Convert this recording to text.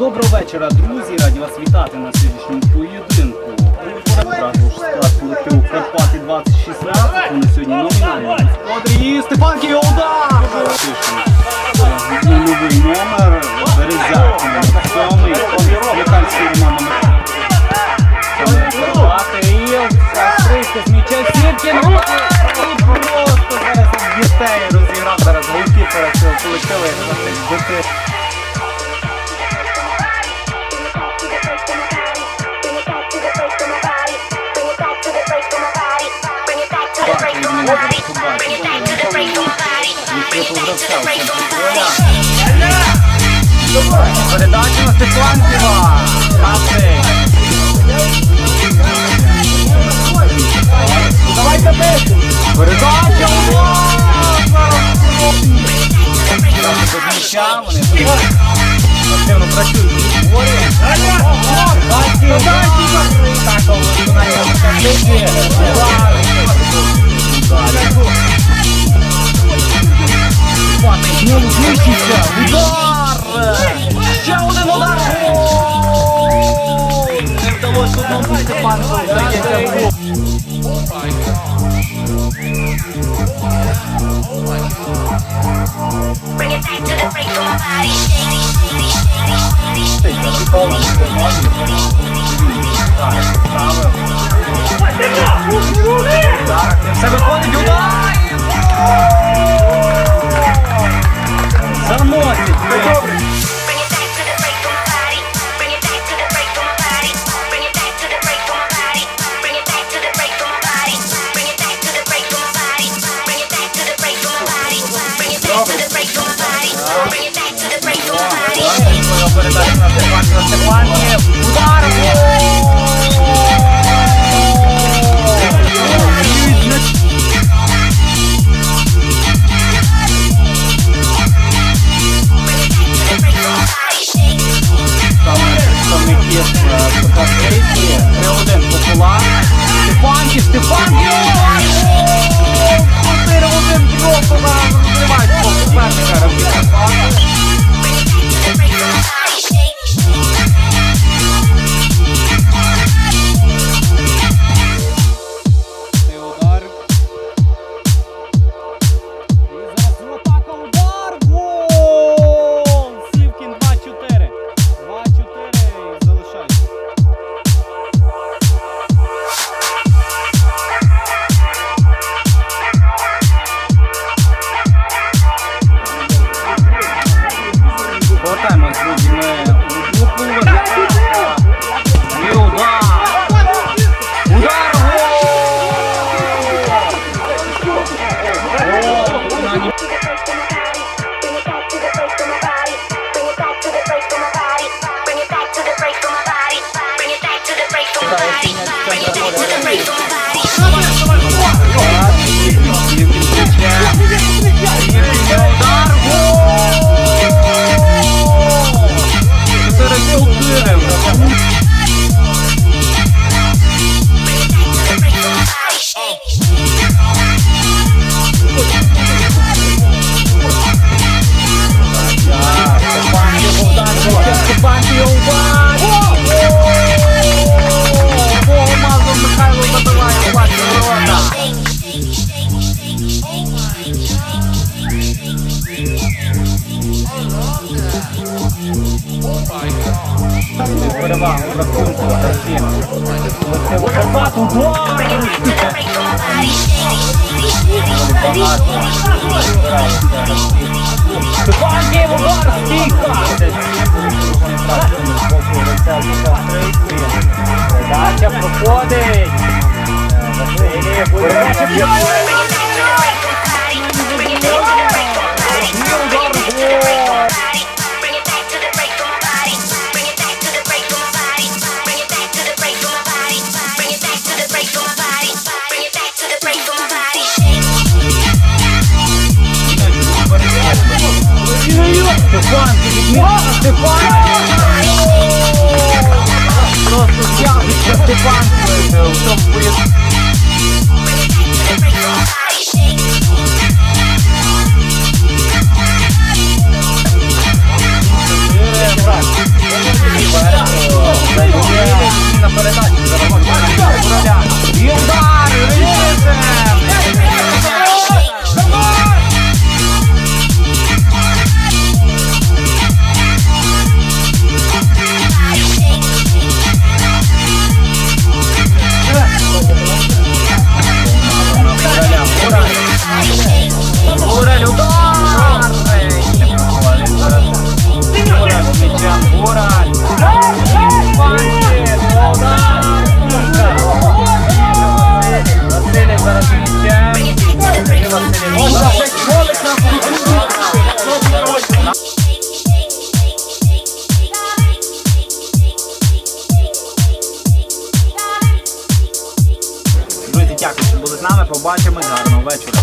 Доброго вечора, друзі! Раді вас вітати на сьогоднішньому поєдинку. Також склад колективу Карпати 2016. Вони сьогодні номінальні господарі. І Степан Київдар! Нульовий номер, Березяк, сьомий, Вітальський Роман номер. Карпати і Стрийська з Сіркін. І просто зараз від дітей розіграв зараз голкіпера цього колективу. Hello! Передача на Степанківа! Пасник! Давайте пишемо! Передача! Міща, вони активно працюють. Так, Pięknica, udar! Chciał ten udar! Nie udało się odmówić te paru, tak jak to było. Bring it back to the break of my body. передача на Степан на Степані. Удар! Представників Кавказької 3-1 Попула. Степанки, Степанки! Просто нам розривають по суперника Равліка Пана. голова, закрутила, красиво. Сьогодні в горській хати. Передача проходить. Передача проходить. Степан, Степан! Просто тягнеться Степан в тому поєднанні. На передачі зараз. Є удар! Рішите! Дякую, що були з нами. Побачимось. Гарного вечора.